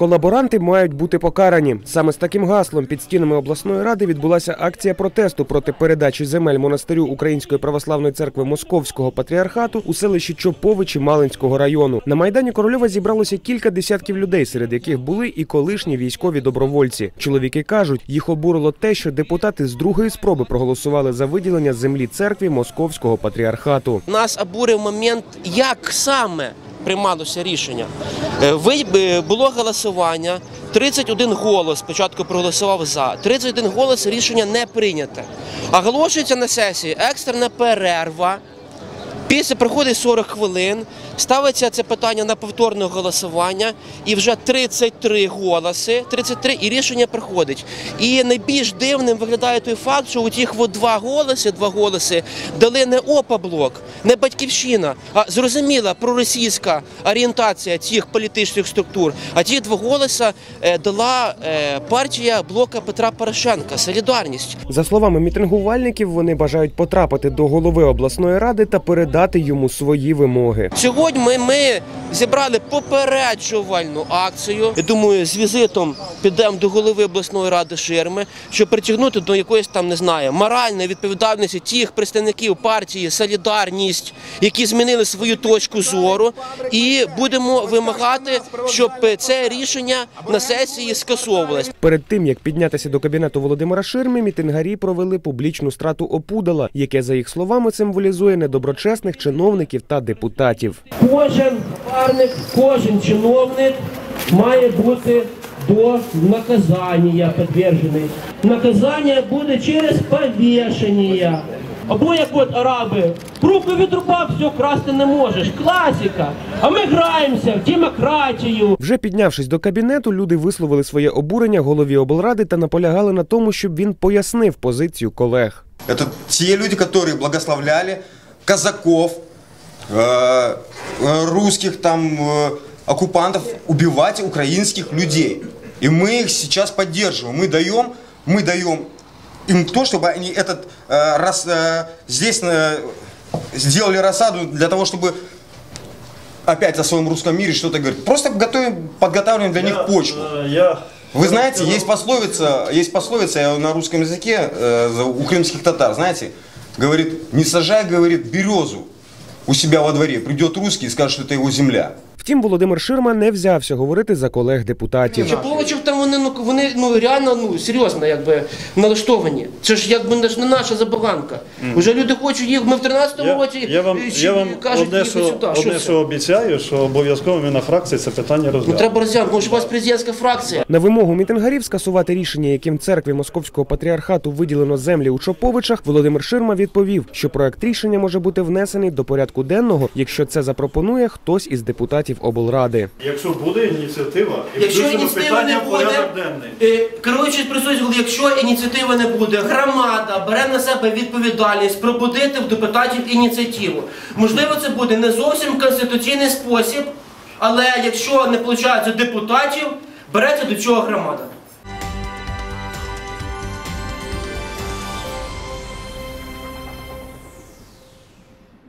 Колаборанти мають бути покарані. Саме з таким гаслом під стінами обласної ради відбулася акція протесту проти передачі земель монастирю Української православної церкви Московського патріархату у селищі Чоповичі Малинського району. На майдані Корольова зібралося кілька десятків людей, серед яких були і колишні військові добровольці. Чоловіки кажуть, їх обурило те, що депутати з другої спроби проголосували за виділення землі церкві Московського патріархату. Нас обурив момент, як саме приймалося рішення. Е, е, Було голосування, 31 голос спочатку проголосував за, 31 голос рішення не прийняте. Оголошується на сесії екстрена перерва. Після проходить 40 хвилин, ставиться це питання на повторне голосування, і вже 33 голоси, 33, і рішення приходить. І найбільш дивним виглядає той факт, що у тих от два голоси, два голоси дали не ОПА-блок, не батьківщина, а зрозуміла проросійська орієнтація цих політичних структур. А ті два голоси е, дала е, партія блока Петра Порошенка Солідарність. За словами мітингувальників, вони бажають потрапити до голови обласної ради та передати йому свої вимоги. Сьогодні ми, ми зібрали попереджувальну акцію. Я думаю, з візитом підемо до голови обласної ради Ширми, щоб притягнути до якоїсь там не знаю моральної відповідальності тих представників партії Солідарність, які змінили свою точку зору, і будемо вимагати, щоб це рішення на сесії скасовувалось. Перед тим як піднятися до кабінету Володимира Ширми, мітингарі провели публічну страту опудала, яке за їх словами символізує недоброчесних чиновників та депутатів. Кожен парник, кожен чиновник має бути до наказання підтверджений. Наказання буде через повішення. Або як от араби, руку відрубав, все, красти не можеш. Класика. А ми граємося в демократію. Вже піднявшись до кабінету, люди висловили своє обурення голові облради та наполягали на тому, щоб він пояснив позицію колег. Это те люди, которые благословляли казаков, э, э, русских там э, оккупантов убивать украинских людей. И мы их сейчас поддерживаем. Мы даем, мы даем им то, чтобы они этот э, э, здесь э, сделали рассаду для того, чтобы опять о своем русском мире что-то говорить. Просто готовим, подготавливаем для них почву. Э, Я Вы знаете, есть пословица, есть пословица на русском языке э, за- у крымских татар, знаете, говорит, не сажай, говорит, березу у себя во дворе. Придет русский и скажет, что это его земля. Втім, Володимир Ширма не взявся говорити за колег депутатів. Чоповичів там вони ну вони ну реально ну серйозно якби налаштовані. Це ж якби не ж не наша забаганка. Уже люди хочуть їх. Ми в 13-му році я вам, я вам кажуть одне, що, сюди. Що одне, що обіцяю, що обов'язково ми на фракції це питання Ну треба розглянути, може у вас президентська фракція. На вимогу мітингарів скасувати рішення, яким церкві Московського патріархату виділено землі у Чоповичах, Володимир Ширма відповів, що проект рішення може бути внесений до порядку денного, якщо це запропонує хтось із депутатів облради. Якщо буде ініціатива, і Якщо ініціатива не питання буде, е, керуючись присутністю, якщо ініціатива не буде, громада бере на себе відповідальність пробудити в депутатів ініціативу. Можливо, це буде не зовсім конституційний спосіб, але якщо не виходить депутатів, береться до чого громада.